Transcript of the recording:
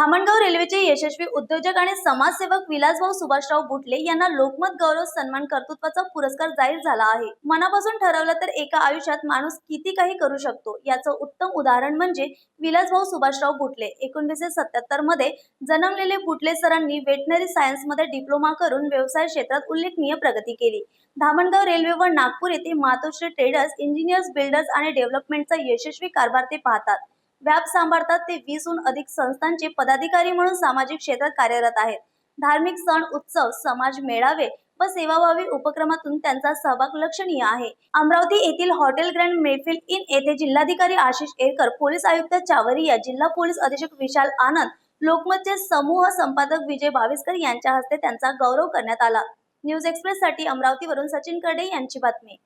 धामणगाव रेल्वेचे यशस्वी उद्योजक आणि समाजसेवक विलासभाऊ सुभाषराव बुटले यांना लोकमत गौरव सन्मान कर्तृत्वाचा पुरस्कार जाहीर झाला आहे. मनापासून ठरवलं तर एका आयुष्यात माणूस किती काही करू शकतो? याचं उत्तम उदाहरण म्हणजे विलासभाऊ सुभाषराव बुटले. एकोणीसशे सत्याहत्तरमध्ये जन्मलेले बुटले सरांनी वेटनरी सायन्समध्ये डिप्लोमा करून व्यवसाय क्षेत्रात उल्लेखनीय प्रगती केली. धामणगाव रेल्वे व नागपूर येथे मातोश्री ट्रेडर्स इंजिनियर्स बिल्डर्स आणि डेव्हलपमेंटचा यशस्वी कारभार ते पाहतात. व्याप सांभाळतात ते वीसहून अधिक संस्थांचे पदाधिकारी म्हणून सामाजिक क्षेत्रात कार्यरत आहेत. धार्मिक सण उत्सव समाज मेळावे व सेवाभावी उपक्रमातून त्यांचा सहभाग लक्षणीय आहे. अमरावती येथील हॉटेल ग्रँड मेफिल इन येथे जिल्हाधिकारी आशिष एरकर पोलीस आयुक्त चावरिया जिल्हा पोलीस अधीक्षक विशाल आनंद लोकमतचे समूह संपादक विजय भाविस्कर यांच्या हस्ते त्यांचा गौरव करण्यात आला. न्यूज एक्सप्रेस साठी अमरावतीवरून सचिन कर्डे यांची बातमी.